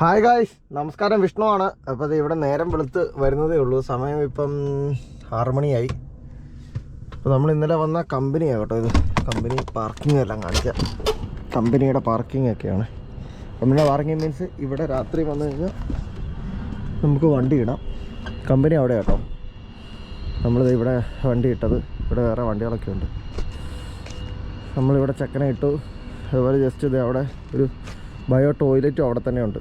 Hi guys നമസ്കാരം. വിഷ്ണു ആണ്. അപ്പോൾ അത് ഇവിടെ നേരം വെളുത്ത് വരുന്നതേ ഉള്ളൂ. സമയം ഇപ്പം മണിയായി. അപ്പോൾ നമ്മൾ ഇന്നലെ വന്ന കമ്പനിയാണ് കേട്ടോ ഇത്. കമ്പനി പാർക്കിംഗ് എല്ലാം കാണിച്ച. കമ്പനിയുടെ പാർക്കിംഗ് ഒക്കെയാണ്. കമ്പനിയുടെ പാർക്കിംഗ് മീൻസ് ഇവിടെ രാത്രി വന്നു കഴിഞ്ഞാൽ നമുക്ക് വണ്ടി ഇടാം. കമ്പനി അവിടെ കേട്ടോ. നമ്മളിത് ഇവിടെ വണ്ടി ഇട്ടത്. ഇവിടെ വേറെ വണ്ടികളൊക്കെ ഉണ്ട്. നമ്മളിവിടെ ചെക്കനെ ഇട്ടു. അതുപോലെ ജസ്റ്റ് ഇത് അവിടെ ഒരു ബയോ ടോയ്ലറ്റും അവിടെ തന്നെ ഉണ്ട്.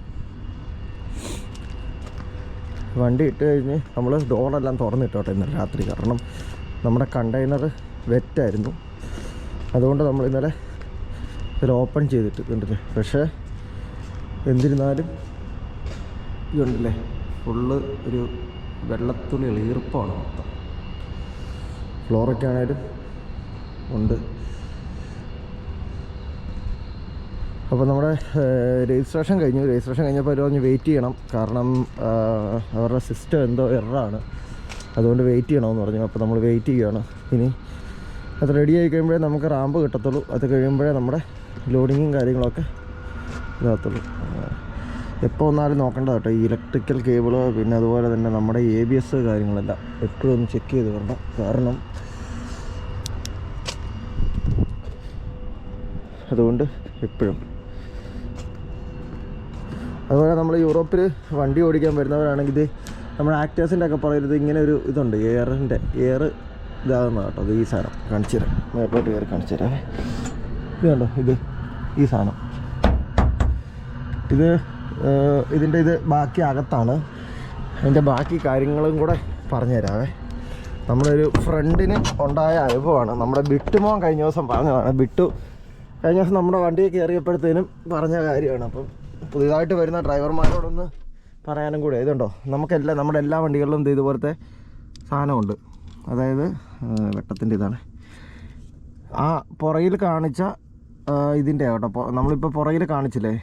വണ്ടി ഇട്ട് കഴിഞ്ഞ് നമ്മൾ ഡോറെല്ലാം തുറന്നിട്ടോട്ടെ ഇന്നലെ രാത്രി. കാരണം നമ്മുടെ കണ്ടെയ്നർ വെറ്റായിരുന്നു അതുകൊണ്ട് നമ്മൾ ഇന്നലെ ഇതിൽ ഓപ്പൺ ചെയ്തിട്ട് കണ്ടില്ലേ? പക്ഷേ എന്നിരുന്നാലും ഇതുണ്ടല്ലേ ഫുള്ള് ഒരു വെള്ളത്തുള്ളി ഈർപ്പമാണ് മൊത്തം. ഫ്ലോറൊക്കെ ആണേലും ഉണ്ട്. അപ്പോൾ നമ്മുടെ രജിസ്ട്രേഷൻ കഴിഞ്ഞു. രജിസ്ട്രേഷൻ കഴിഞ്ഞപ്പോൾ അവർ പറഞ്ഞ് വെയിറ്റ് ചെയ്യണം. കാരണം അവരുടെ സിസ്റ്റം എന്തോ എററാണ് അതുകൊണ്ട് വെയിറ്റ് ചെയ്യണമെന്ന് പറഞ്ഞു. അപ്പോൾ നമ്മൾ വെയിറ്റ് ചെയ്യുകയാണ്. ഇനി അത് റെഡി ആയി കഴിയുമ്പോഴേ നമുക്ക് റാമ്പ് കിട്ടത്തുള്ളൂ. അത് കഴിയുമ്പോഴേ നമ്മുടെ ലോഡിങ്ങും കാര്യങ്ങളൊക്കെ ഇതാകത്തുള്ളൂ. എപ്പോൾ വന്നാലും നോക്കേണ്ട കേട്ടോ. ഈ ഇലക്ട്രിക്കൽ കേബിൾ പിന്നെ അതുപോലെ തന്നെ നമ്മുടെ എ ബി എസ് കാര്യങ്ങളെല്ലാം എപ്പോഴും ഒന്ന് ചെക്ക് ചെയ്ത് വേണ്ട കാരണം അതുകൊണ്ട് എപ്പോഴും അതുപോലെ നമ്മൾ യൂറോപ്പിൽ വണ്ടി ഓടിക്കാൻ വരുന്നവരാണെങ്കിൽ നമ്മുടെ ആക്ടേഴ്സിന്റെ ഒക്കെ പറയരുത് ഇങ്ങനെ ഒരു ഇതുണ്ട് എയറിന്റെ എയർ ഇതാകുന്ന കേട്ടോ അത് ഈ സാധനം കാണിച്ചു തരാം. മേപ്പോട്ട് കയറി കാണിച്ചു തരാം. ഇത് കണ്ടോ ഇത് ഈ സാധനം. ഇത് ഇതിന്റെ ഇത് ബാക്കി അകത്താണ്. അതിന്റെ ബാക്കി കാര്യങ്ങളും കൂടെ പറഞ്ഞു തരാവേ. നമ്മളൊരു ഫ്രണ്ടിന് ഉണ്ടായ അനുഭവമാണ്. നമ്മുടെ ബിട്ടുമോൻ കഴിഞ്ഞ ദിവസം പറഞ്ഞതാണ്. ബിട്ടു കഴിഞ്ഞ ദിവസം നമ്മുടെ വണ്ടിയിൽ കയറിയപ്പോഴത്തേനും പറഞ്ഞ കാര്യമാണ്. അപ്പം പുതിയതായിട്ട് വരുന്ന ഡ്രൈവർമാരോടൊന്ന് പറയാനും കൂടെ. ഇതുണ്ടോ? നമുക്കെല്ലാം നമ്മുടെ എല്ലാ വണ്ടികളിലും ഇത് ഇതുപോലത്തെ സാധനമുണ്ട്. അതായത് വെട്ടത്തിന്റെ ഇതാണ്. ആ പുറയിൽ കാണിച്ച ഇതിന്റെ കേട്ടോ നമ്മളിപ്പോൾ പുറകിൽ കാണിച്ചില്ലേ?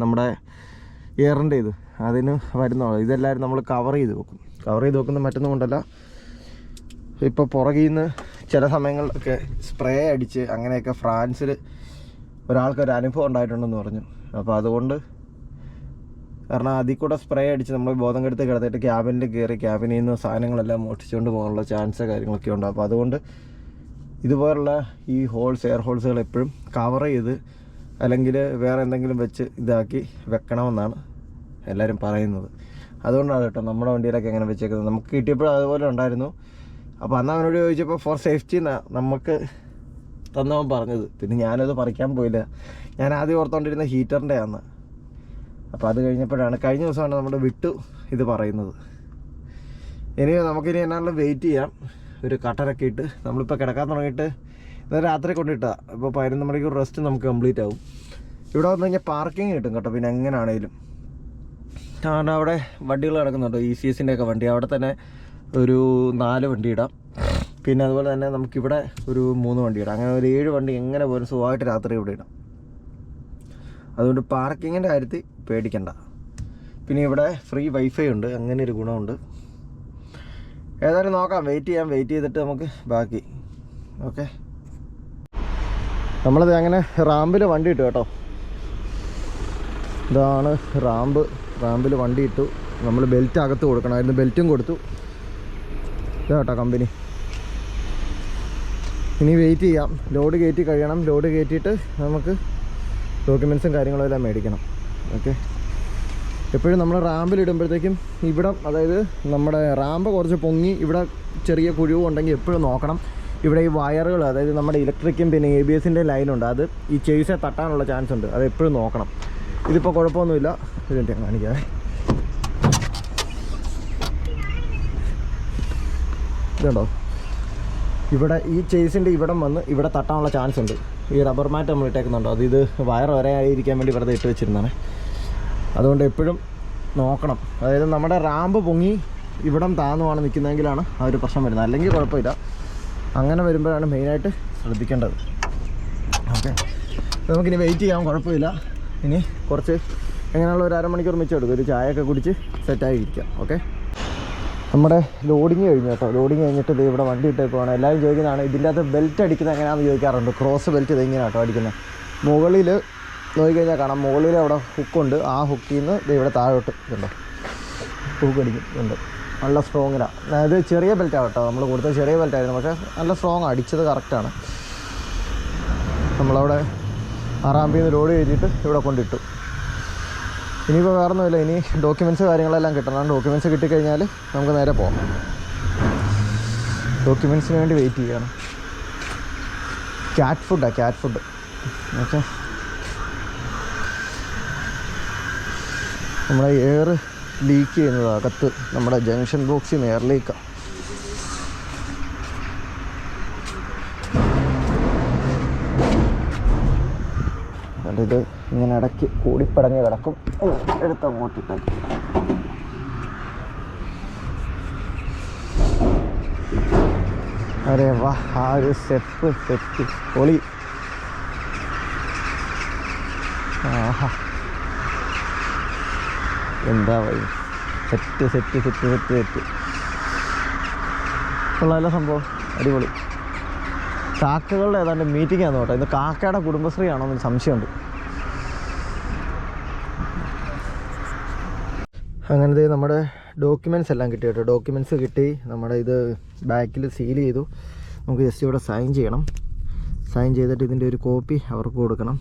നമ്മുടെ എയറിന്റെ ഇത്. അതിന് വരുന്ന ഇതെല്ലാവരും നമ്മൾ കവർ ചെയ്ത് വെക്കും. കവർ ചെയ്ത് വെക്കുന്ന മറ്റൊന്നും കൊണ്ടല്ല. ഇപ്പോൾ പുറകിൽ നിന്ന് ചില സമയങ്ങളിലൊക്കെ സ്പ്രേ അടിച്ച് അങ്ങനെയൊക്കെ ഫ്രാൻസിൽ ഒരാൾക്കൊരു അനുഭവം ഉണ്ടായിട്ടുണ്ടെന്ന് പറഞ്ഞു. അപ്പോൾ അതുകൊണ്ട് കാരണം അതിൽ കൂടെ സ്പ്രേ അടിച്ച് നമ്മൾ ബോധം കെടുത്ത് കിടത്തിയിട്ട് ക്യാബിനിൽ കയറി ക്യാബിനിൽ നിന്ന് സാധനങ്ങളെല്ലാം മോഷ്ടിച്ചുകൊണ്ട് പോകാനുള്ള ചാൻസ് കാര്യങ്ങളൊക്കെ ഉണ്ട്. അപ്പോൾ അതുകൊണ്ട് ഇതുപോലുള്ള ഈ ഹോൾസ് എയർ ഹോൾസുകൾ എപ്പോഴും കവർ ചെയ്ത് അല്ലെങ്കിൽ വേറെ എന്തെങ്കിലും വെച്ച് ഇതാക്കി വെക്കണമെന്നാണ് എല്ലാവരും പറയുന്നത്. അതുകൊണ്ടാണ് കേട്ടോ നമ്മുടെ വണ്ടിയിലൊക്കെ എങ്ങനെ വെച്ചേക്കുന്നത്. നമുക്ക് കിട്ടിയപ്പോഴും അതുപോലെ ഉണ്ടായിരുന്നു. അപ്പോൾ അന്ന് അവനോട് ചോദിച്ചപ്പോൾ ഫോർ സേഫ്റ്റി നമുക്ക് തന്നവൻ പറഞ്ഞത്. പിന്നെ ഞാനത് പറിക്കാൻ പോയില്ല. ഞാൻ ആദ്യം ഓർത്തുകൊണ്ടിരുന്ന ഹീറ്ററിന്റെ ആണ് അപ്പോൾ അത് കഴിഞ്ഞപ്പോഴാണ് കഴിഞ്ഞ ദിവസമാണ് നമ്മുടെ വിട്ടു ഇത് പറയുന്നത്. ഇനി നമുക്കിനി എന്നാലും വെയിറ്റ് ചെയ്യാം. ഒരു കട്ടനൊക്കെ ഇട്ട് നമ്മളിപ്പോൾ കിടക്കാൻ തുടങ്ങിയിട്ട് ഇന്ന് രാത്രി കൊണ്ടിട്ടാണ് ഇപ്പോൾ പതിനൊന്ന് മണിക്കൂർ റെസ്റ്റ് നമുക്ക് കംപ്ലീറ്റ് ആവും. ഇവിടെ വന്നു കഴിഞ്ഞാൽ പാർക്കിംഗ് കിട്ടും കേട്ടോ. പിന്നെ എങ്ങനെയാണേലും കാരണം അവിടെ വണ്ടികൾ കിടക്കുന്നുണ്ട് ഇ സി എസിന്റെ ഒക്കെ വണ്ടി. അവിടെ തന്നെ ഒരു നാല് വണ്ടി ഇടാം. പിന്നെ അതുപോലെ തന്നെ നമുക്കിവിടെ ഒരു മൂന്ന് വണ്ടി ഇടാം. അങ്ങനെ ഒരു ഏഴ് വണ്ടി എങ്ങനെ പോലും സുഖമായിട്ട് രാത്രി ഇവിടെ ഇടാം. അതുകൊണ്ട് പാർക്കിങ്ങിന്റെ കാര്യത്തിൽ പേടിക്കണ്ട. പിന്നെ ഇവിടെ ഫ്രീ വൈഫൈ ഉണ്ട്. അങ്ങനെ ഒരു ഗുണമുണ്ട്. ഏതായാലും നോക്കാം. വെയിറ്റ് ചെയ്യാം. വെയിറ്റ് ചെയ്തിട്ട് നമുക്ക് ബാക്കി. ഓക്കെ. നമ്മളത് അങ്ങനെ റാമ്പിൽ വണ്ടി ഇട്ടു കേട്ടോ. ഇതാണ് റാമ്പ്. റാമ്പിൽ വണ്ടി ഇട്ടു. നമ്മൾ ബെൽറ്റ് അകത്ത് കൊടുക്കണമായിരുന്നു ബെൽറ്റും കൊടുത്തു. ഇതാ കേട്ടോ കമ്പനി. ഇനി വെയിറ്റ് ചെയ്യാം. ലോഡ് കയറ്റി കഴിയണം. ലോഡ് കയറ്റിയിട്ട് നമുക്ക് ഡോക്യുമെൻസും കാര്യങ്ങളും എല്ലാം മേടിക്കണം. ഓക്കെ എപ്പോഴും നമ്മൾ റാമ്പിൽ ഇടുമ്പോഴത്തേക്കും ഇവിടെ അതായത് നമ്മുടെ റാമ്പ് കുറച്ച് പൊങ്ങി ഇവിടെ ചെറിയ കുഴിവും ഉണ്ടെങ്കിൽ എപ്പോഴും നോക്കണം. ഇവിടെ ഈ വയറുകൾ അതായത് നമ്മുടെ ഇലക്ട്രിക്കും പിന്നെ എ ബി എസിന്റെ ലൈനുണ്ട് അത് ഈ ചേസെ തട്ടാനുള്ള ചാൻസ് ഉണ്ട്. അത് എപ്പോഴും നോക്കണം. ഇതിപ്പോൾ കുഴപ്പമൊന്നുമില്ല. ഇതിന്റെ ഞാൻ ഇതുണ്ടോ? ഇവിടെ ഈ ചേസിന്റെ ഇവിടം വന്ന് ഇവിടെ തട്ടാനുള്ള ചാൻസ് ഉണ്ട്. ഈ റബ്ബർ മാറ്റ് നമ്മൾ ഇട്ടേക്കുന്നുണ്ടോ. അത് ഇത് വയർ വരെ ആയിരിക്കാൻ വേണ്ടി വെറുതെ ഇട്ട് വെച്ചിരുന്നതാണ്. അതുകൊണ്ട് എപ്പോഴും നോക്കണം. അതായത് നമ്മുടെ റാമ്പ് പൊങ്ങി ഇവിടം താന്നുമാണ് നിൽക്കുന്നതെങ്കിലാണ് ആ ഒരു പ്രശ്നം വരുന്നത്. അല്ലെങ്കിൽ കുഴപ്പമില്ല. അങ്ങനെ വരുമ്പോഴാണ് മെയിനായിട്ട് ശ്രദ്ധിക്കേണ്ടത്. ഓക്കെ നമുക്കിനി വെയിറ്റ് ചെയ്യാൻ കുഴപ്പമില്ല. ഇനി കുറച്ച് എങ്ങനെയുള്ള ഒരു അരമണിക്കൂർ മിച്ചം എടുക്കും. ഒരു ചായയൊക്കെ കുടിച്ച് സെറ്റായി ഇരിക്കാം. ഓക്കെ നമ്മുടെ ലോഡിങ് കഴിഞ്ഞു കേട്ടോ. ലോഡിങ് കഴിഞ്ഞിട്ട് ഇത് ഇവിടെ വണ്ടി ഇട്ടേക്കുവാണ് എല്ലാവരും ചോദിക്കുന്നതാണ് ഇതിന്റെ അകത്ത് ബെൽറ്റ് അടിക്കുന്നത് എങ്ങനെയാണെന്ന് ചോദിക്കാറുണ്ട്. ക്രോസ് ബെൽറ്റ് ഇത് എങ്ങനെയാണ് കേട്ടോ അടിക്കുന്നത് മുകളിൽ നോക്കിക്കഴിഞ്ഞാൽ കാണാം. മുകളിൽ അവിടെ ഹുക്കുണ്ട് ആ ഹുക്കിൽ നിന്ന് ദേ ഇവിടെ താഴോട്ട് ഇതുണ്ടോ? ഹുക്ക് അടിക്കുന്നുണ്ട് നല്ല സ്ട്രോങ്ങിലാണ് അതായത് ചെറിയ ബെൽറ്റാണ് കേട്ടോ. നമ്മൾ കൊടുത്ത ചെറിയ ബെൽറ്റായിരുന്നു പക്ഷേ നല്ല സ്ട്രോങ് അടിച്ചത് കറക്റ്റാണ് നമ്മളവിടെ ആറാമ്പിൽ നിന്ന് ലോഡ് കയറ്റിയിട്ട് ഇവിടെ കൊണ്ടിട്ടു. ഇനിയിപ്പോൾ വേറെ ഒന്നുമില്ല ഇനി ഡോക്യുമെന്റ്സ് കാര്യങ്ങളെല്ലാം കിട്ടണം. ഡോക്യുമെന്റ്സ് കിട്ടിക്കഴിഞ്ഞാൽ നമുക്ക് നേരെ പോകാം. ഡോക്യുമെന്റ്സിന് വേണ്ടി വെയിറ്റ് ചെയ്യണം. ക്യാറ്റ് ഫുഡാണ് ക്യാറ്റ് ഫുഡ് ഓക്കെ. നമ്മുടെ എയർ ലീക്ക് ചെയ്യുന്നത് അകത്ത് നമ്മുടെ ജംഗ്ഷൻ ബോക്സിൽ നിന്ന് എയർ ലീക്കാണ് ഇത് ഇങ്ങനെ ഇടയ്ക്ക് കൂടിപ്പടഞ്ഞ് കിടക്കും. എടുത്ത് അങ്ങോട്ടിട്ട് അരെ വാ ആ ഒരു സ്റ്റെപ്പ് സെറ്റ് പൊളി. ആഹാ. എന്താ വഴി? Set set set set set. കൊള്ളാമല്ലോ സംഭവം. അടിപൊളി. കാക്കകളുടെ ഏതാണ്ട് മീറ്റിംഗ് ആണെന്ന് കേട്ടോ. ഇത് കാക്കയുടെ കുടുംബശ്രീ ആണോ എന്നൊരു സംശയമുണ്ട്. അങ്ങനത്തെ നമ്മുടെ ഡോക്യുമെന്റ്സ് എല്ലാം കിട്ടി കേട്ടോ. ഡോക്യുമെന്റ്സ് കിട്ടി. നമ്മുടെ ഇത് ബാക്കിൽ സീൽ ചെയ്തു. നമുക്ക് ജസ്റ്റ് ഇവിടെ സൈൻ ചെയ്യണം. സൈൻ ചെയ്തിട്ട് ഇതിന്റെ ഒരു കോപ്പി അവർക്ക് കൊടുക്കണം.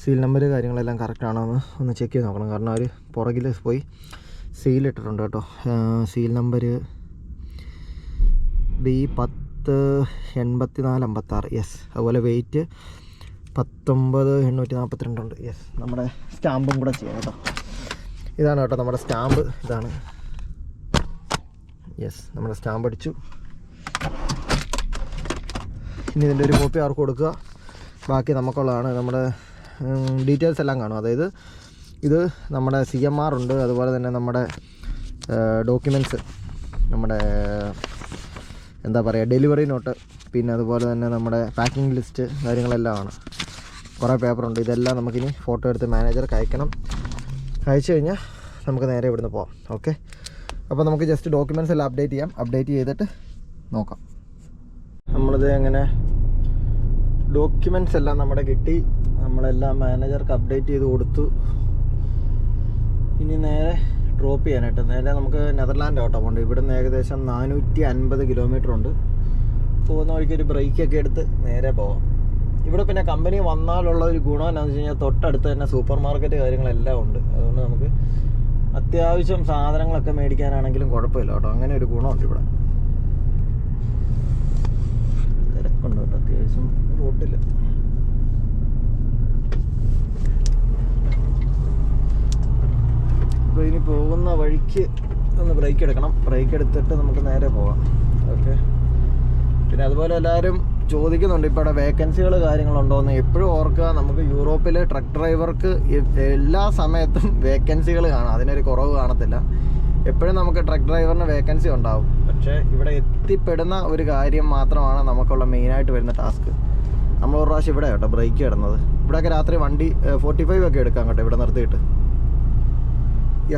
സീൽ നമ്പർ കാര്യങ്ങളെല്ലാം കറക്റ്റാണോ എന്ന് ഒന്ന് ചെക്ക് ചെയ്ത് നോക്കണം. കാരണം അവർ പുറകിൽ പോയി സീൽ ഇട്ടിട്ടുണ്ട് കേട്ടോ. സീൽ നമ്പർ ബി പത്ത് എൺപത്തി നാല് അമ്പത്താറ്. യെസ് അതുപോലെ വെയിറ്റ് പത്തൊമ്പത് എണ്ണൂറ്റി നാൽപ്പത്തിരണ്ടുണ്ട് യെസ് നമ്മുടെ സ്റ്റാമ്പും കൂടെ ചെയ്യാം കേട്ടോ. ഇതാണ് കേട്ടോ നമ്മുടെ സ്റ്റാമ്പ്. ഇതാണ്. യെസ് നമ്മുടെ സ്റ്റാമ്പ് അടിച്ചു. ഇനി ഇതിന്റെ ഒരു കോപ്പി ആർക്ക് കൊടുക്കുക? ബാക്കി നമുക്കുള്ളതാണ്. നമ്മുടെ ഡീറ്റെയിൽസ് എല്ലാം കാണും. അതായത് ഇത് നമ്മുടെ സി എം ആർ ഉണ്ട്. അതുപോലെ തന്നെ നമ്മുടെ ഡോക്യുമെന്റ്സ് നമ്മുടെ എന്താ പറയുക ഡെലിവറി നോട്ട് പിന്നെ അതുപോലെ തന്നെ നമ്മുടെ പാക്കിംഗ് ലിസ്റ്റ് കാര്യങ്ങളെല്ലാം ആണ്. കുറേ പേപ്പറുണ്ട്. ഇതെല്ലാം നമുക്കിനി ഫോട്ടോ എടുത്ത് മാനേജർക്ക് അയക്കണം. അയച്ചു കഴിഞ്ഞാൽ നമുക്ക് നേരെ ഇവിടുന്ന് പോവാം. ഓക്കെ? അപ്പോൾ നമുക്ക് ജസ്റ്റ് ഡോക്യുമെന്റ്സ് എല്ലാം അപ്ഡേറ്റ് ചെയ്യാം. അപ്ഡേറ്റ് ചെയ്തിട്ട് നോക്കാം. നമ്മളിത് എങ്ങനെ? ഡോക്യുമെന്റ്സ് എല്ലാം നമ്മുടെ കിട്ടി. നമ്മളെല്ലാം മാനേജർക്ക് അപ്ഡേറ്റ് ചെയ്ത് കൊടുത്തു. ഇനി നേരെ ഡ്രോപ്പ് ചെയ്യാനായിട്ട് നേരെ നമുക്ക് നെതർലാൻഡ് ഓട്ടോ പോകണ്ട്. ഇവിടുന്ന് ഏകദേശം നാനൂറ്റി അൻപത് കിലോമീറ്റർ ഉണ്ട്. പോകുന്ന വഴിക്ക് ഒരു ബ്രേക്കൊക്കെ എടുത്ത് നേരെ പോവാം. ഇവിടെ പിന്നെ കമ്പനി വന്നാലുള്ള ഒരു ഗുണം എന്താണെന്ന് വെച്ച് കഴിഞ്ഞാൽ തൊട്ടടുത്ത് തന്നെ സൂപ്പർ മാർക്കറ്റ് കാര്യങ്ങളെല്ലാം ഉണ്ട്. അതുകൊണ്ട് നമുക്ക് അത്യാവശ്യം സാധനങ്ങളൊക്കെ മേടിക്കാനാണെങ്കിലും കുഴപ്പമില്ല കേട്ടോ. അങ്ങനെ ഒരു ഗുണമുണ്ട് ഇവിടെ. തിരക്കുണ്ട് കേട്ടോ അത്യാവശ്യം റോട്ടിൽ അപ്പോൾ ഇനി പോകുന്ന വഴിക്ക് ഒന്ന് ബ്രേക്ക് എടുക്കണം. ബ്രേക്ക് എടുത്തിട്ട് നമുക്ക് നേരെ പോകാം ഓക്കെ പിന്നെ അതുപോലെ എല്ലാവരും ചോദിക്കുന്നുണ്ട് ഇപ്പോൾ ഇവിടെ വേക്കൻസികൾ കാര്യങ്ങളുണ്ടോയെന്ന് എപ്പോഴും ഓർക്കുക നമുക്ക് യൂറോപ്പിലെ ട്രക്ക് ഡ്രൈവർക്ക് എല്ലാ സമയത്തും വേക്കൻസികൾ കാണാം. അതിനൊരു കുറവ് കാണത്തില്ല. എപ്പോഴും നമുക്ക് ട്രക്ക് ഡ്രൈവറിന് വേക്കൻസി ഉണ്ടാവും. പക്ഷേ ഇവിടെ എത്തിപ്പെടുന്ന ഒരു കാര്യം മാത്രമാണ് നമുക്കുള്ള മെയിനായിട്ട് വരുന്ന ടാസ്ക്. നമ്മൾ ഒരു പ്രാവശ്യം ഇവിടെ കേട്ടോ ബ്രേക്ക് കിടന്നത് ഇവിടെയൊക്കെ രാത്രി വണ്ടി ഫോർട്ടി ഫൈവ് ഒക്കെ എടുക്കാം കേട്ടോ ഇവിടെ നിർത്തിയിട്ട്.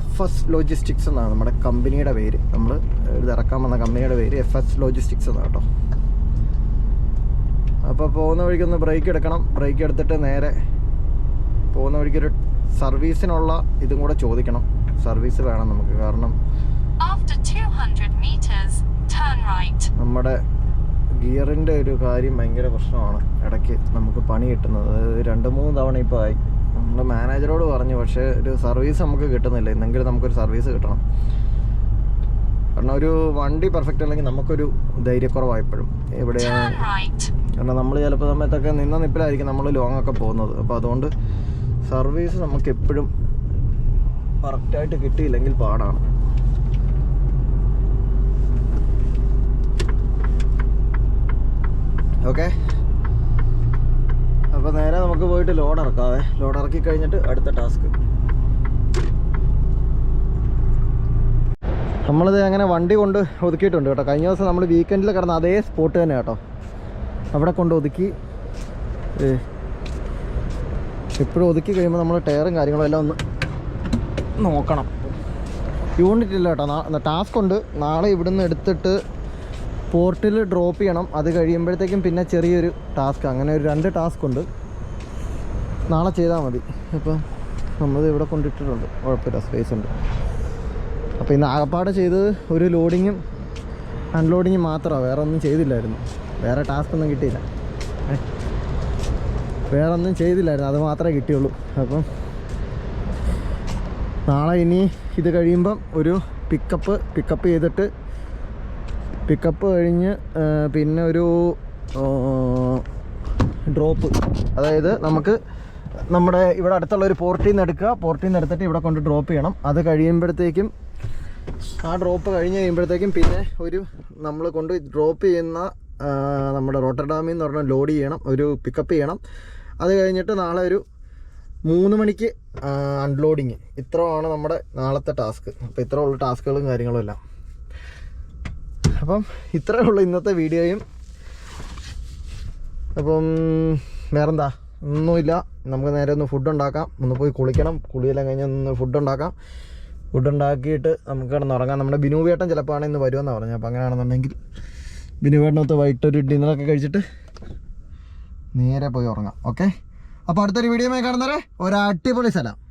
എഫ് എസ് ലോജിസ്റ്റിക്സ് എന്നാണ് നമ്മുടെ കമ്പനിയുടെ പേര്. നമ്മൾ ഇത് ഇറക്കാൻ വന്ന കമ്പനിയുടെ പേര് എഫ് എസ് ലോജിസ്റ്റിക്സ് എന്നാണ് കേട്ടോ. അപ്പോൾ പോകുന്ന വഴിക്കൊന്ന് ബ്രേക്ക് എടുക്കണം. ബ്രേക്ക് എടുത്തിട്ട് നേരെ പോകുന്ന വഴിക്കൊരു സർവീസിനുള്ള ഇതും കൂടെ ചോദിക്കണം. സർവീസ് വേണം നമുക്ക്. കാരണം After 200 meters, turn right. നമ്മുടെ ഗിയറിന്റെ ഒരു കാര്യം ഭയങ്കര പ്രശ്നമാണ്. ഇടയ്ക്ക് നമുക്ക് പണി കിട്ടുന്നത്. അതായത് രണ്ട് മൂന്ന് തവണ ഇപ്പോൾ ആയി. നമ്മൾ മാനേജറോട് പറഞ്ഞു പക്ഷേ ഒരു സർവീസ് നമുക്ക് കിട്ടുന്നില്ല. എന്തെങ്കിലും നമുക്കൊരു സർവീസ് കിട്ടണം. കാരണം ഒരു വണ്ടി പെർഫെക്റ്റ് അല്ലെങ്കിൽ നമുക്കൊരു ധൈര്യക്കുറവായപ്പോഴും എവിടെയാണ് കാരണം നമ്മൾ ചിലപ്പോൾ സമയത്തൊക്കെ നിന്ന നിപ്പിലായിരിക്കും നമ്മൾ ലോങ് ഒക്കെ പോകുന്നത്. അപ്പോൾ അതുകൊണ്ട് സർവീസ് നമുക്ക് എപ്പോഴും കറക്റ്റായിട്ട് കിട്ടിയില്ലെങ്കിൽ പാടാണ്. ഓക്കെ അപ്പോൾ നേരെ നമുക്ക് പോയിട്ട് ലോഡ് ഇറക്കാവേ. ലോഡ് ഇറക്കി കഴിഞ്ഞിട്ട് അടുത്ത ടാസ്ക് നമ്മളിത് അങ്ങനെ വണ്ടി കൊണ്ട് ഒതുക്കിയിട്ടുണ്ട് കേട്ടോ. കഴിഞ്ഞ ദിവസം നമ്മൾ വീക്കെൻഡിൽ കിടന്ന അതേ സ്പോട്ട് തന്നെ കേട്ടോ. അവിടെ കൊണ്ട് ഒതുക്കി എപ്പോഴും ഒതുക്കി കഴിയുമ്പോൾ നമ്മൾ ടയറും കാര്യങ്ങളും എല്ലാം ഒന്ന് നോക്കണം. യൂണിറ്റ് ഇല്ല കേട്ടോ. ടാസ്ക് ഉണ്ട്. നാളെ ഇവിടുന്ന് എടുത്തിട്ട് പോർട്ടിൽ ഡ്രോപ്പ് ചെയ്യണം. അത് കഴിയുമ്പോഴത്തേക്കും പിന്നെ ചെറിയൊരു ടാസ്ക് അങ്ങനെ ഒരു രണ്ട് ടാസ്ക് ഉണ്ട്. നാളെ ചെയ്താൽ മതി. അപ്പം നമ്മളിത് ഇവിടെ കൊണ്ടിട്ടിട്ടുണ്ട്. കുഴപ്പമില്ല. സ്പേസ് ഉണ്ട്. അപ്പോൾ ഇന്ന് ആകപ്പാടെ ചെയ്തത് ഒരു ലോഡിങ്ങും അൺലോഡിങ്ങും മാത്രമാണ് വേറെ ഒന്നും ചെയ്തില്ലായിരുന്നു. വേറെ ടാസ്ക് ഒന്നും കിട്ടിയില്ല. വേറെ ഒന്നും ചെയ്തില്ലായിരുന്നു. അത് മാത്രമേ കിട്ടിയുള്ളൂ. അപ്പം നാളെ ഇനി ഇത് കഴിയുമ്പം ഒരു പിക്കപ്പ് പിക്കപ്പ് ചെയ്തിട്ട് പിക്കപ്പ് കഴിഞ്ഞ് പിന്നെ ഒരു ഡ്രോപ്പ് അതായത് നമുക്ക് നമ്മുടെ ഇവിടെ അടുത്തുള്ള ഒരു പോർട്ടിൽ നിന്ന് എടുക്കുക. പോർട്ടിൽ നിന്ന് എടുത്തിട്ട് ഇവിടെ കൊണ്ട് ഡ്രോപ്പ് ചെയ്യണം. അത് കഴിയുമ്പോഴത്തേക്കും ആ ഡ്രോപ്പ് കഴിഞ്ഞ് കഴിയുമ്പോഴത്തേക്കും പിന്നെ ഒരു നമ്മൾ കൊണ്ട് ഡ്രോപ്പ് ചെയ്യുന്ന നമ്മുടെ റോട്ടർഡാമിൽ നിന്ന് പറഞ്ഞാൽ ലോഡ് ചെയ്യണം ഒരു പിക്കപ്പ് ചെയ്യണം. അത് കഴിഞ്ഞിട്ട് നാളെ ഒരു മൂന്ന് മണിക്ക് അൺലോഡിങ് ഇത്രയാണ് നമ്മുടെ നാളത്തെ ടാസ്ക്. അപ്പോൾ ഇത്ര ഉള്ള ടാസ്കുകളും കാര്യങ്ങളും എല്ലാം. അപ്പം ഇത്രയേ ഉള്ളൂ ഇന്നത്തെ വീഡിയോയും. അപ്പം വേറെന്താ? ഒന്നുമില്ല. നമുക്ക് നേരെ ഒന്ന് ഫുഡ് ഉണ്ടാക്കാം. ഒന്ന് പോയി കുളിക്കണം. കുളിയെല്ലാം കഴിഞ്ഞ് ഒന്ന് ഫുഡ് ഉണ്ടാക്കാം. ഫുഡ് ഉണ്ടാക്കിയിട്ട് നമുക്ക് കിടന്നുറങ്ങാം. നമ്മുടെ ബിനുവേട്ടൻ ചിലപ്പോൾ ആണ് ഇന്ന് വരുമെന്ന് പറഞ്ഞു അപ്പോൾ അങ്ങനെയാണെന്നുണ്ടെങ്കിൽ ബിനുവേട്ടനൊത്ത് വൈകിട്ട് ഒരു ഡിന്നറൊക്കെ കഴിച്ചിട്ട് നേരെ പോയി ഉറങ്ങാം. ഓക്കെ? അപ്പോൾ അടുത്തൊരു വീഡിയോ കാണുന്നവരെ ഒരു അടിപൊളി സ്ഥലം.